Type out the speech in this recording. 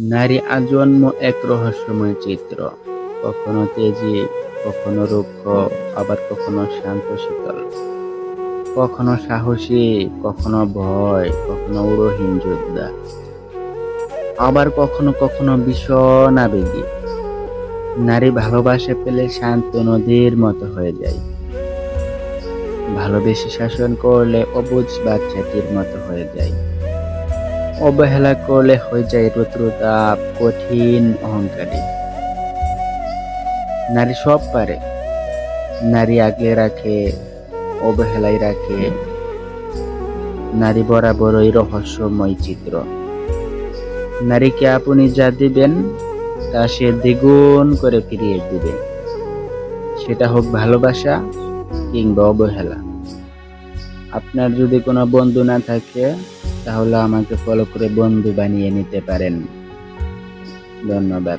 নারী আজন্ম এক রহস্যময় চিত্র। কখনো তেজি, কখনো রুক্ষ, আবার কখনো শান্ত শীতল। কখনো সাহসী, কখনো ভয়, কখনো উড়োহীন যোদ্ধা। আবার কখনো কখনো ভীষণ আবেগী। নারী ভালোবাসা পেলে শান্ত নদীর মতো হয়ে যায়। ভালোবেসে শাসন করলে অবুঝ বাচ্চাটির মতো হয়ে যায়। অবহেলা করলে হয়ে যায় রুদ্রতাপ কঠিন অহংকারী। নারী সব পারে। নারী আগলে রাখে অবহেলায় রাখে। নারী বরাবরই রহস্যময় চিত্র। নারীকে আপনি যা দিবেন, তা সে দ্বিগুণ করে ফিরিয়ে দিবে। সেটা হোক ভালোবাসা কিংবা অবহেলা। আপনার যদি কোনো বন্ধু না থাকে তাহলে আমাকে ফলো করে বন্ধু বানিয়ে নিতে পারেন। ধন্যবাদ।